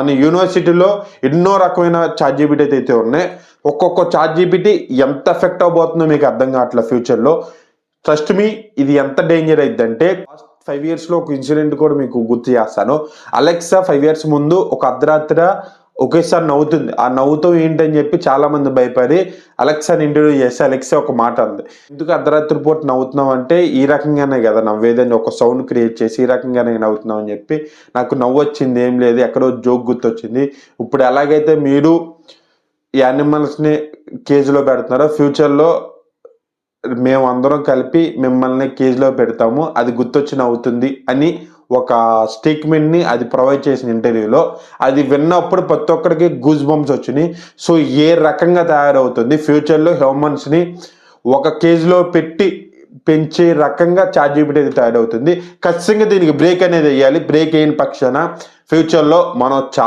మన యూనివర్సిటీలో ఎన్నో రకమైన చార్ట్ జీబీటీ అయితే ఉన్నాయి. ఒక్కొక్క చార్ట్ జీబీటీ ఎంత ఎఫెక్ట్ అవబోతుందో మీకు అర్థం కావట్లేదు ఫ్యూచర్లో. ట్రస్ట్ మీ ఇది ఎంత డేంజర్ అయిద్దంటే అంటే ఫైవ్ ఇయర్స్లో ఒక ఇన్సిడెంట్ కూడా మీకు గుర్తు చేస్తాను. అలెక్సా ఫైవ్ ఇయర్స్ ముందు ఒక అర్ధరాత్ర ఒకేసారి నవ్వుతుంది. ఆ నవ్వుతో ఏంటని చెప్పి చాలా మంది భయపడి అలెక్సాని ఇంటర్వ్యూ చేస్తే అలెక్సా ఒక మాట అంది. ఎందుకు అర్ధరాత్రి పూట నవ్వుతున్నావు అంటే ఈ రకంగానే కదా నవ్వేదని ఒక సౌండ్ క్రియేట్ చేసి ఈ రకంగానే నవ్వుతున్నావు అని చెప్పి నాకు నవ్వు వచ్చింది ఏం లేదు ఎక్కడో జోక్ గుర్తొచ్చింది. ఇప్పుడు ఎలాగైతే మీరు ఈ యానిమల్స్ని కేజీలో పెడుతున్నారో ఫ్యూచర్లో మేము అందరం కలిపి మిమ్మల్ని కేజీలో పెడతాము అది గుర్తొచ్చి నవ్వుతుంది అని ఒక స్టేట్మెంట్ని అది ప్రొవైడ్ చేసిన ఇంటర్వ్యూలో అది విన్నప్పుడు ప్రతి ఒక్కరికి గూజ్ బంప్స్ వచ్చినాయి. సో ఏ రకంగా తయారవుతుంది? ఫ్యూచర్లో హ్యూమన్స్ని ఒక కేజీలో పెట్టి పెంచే రకంగా ఛార్జ్ జీబీటీ తయారవుతుంది. ఖచ్చితంగా దీనికి బ్రేక్ అనేది వేయాలి. బ్రేక్ అయిన పక్షాన ఫ్యూచర్లో మనం చాలా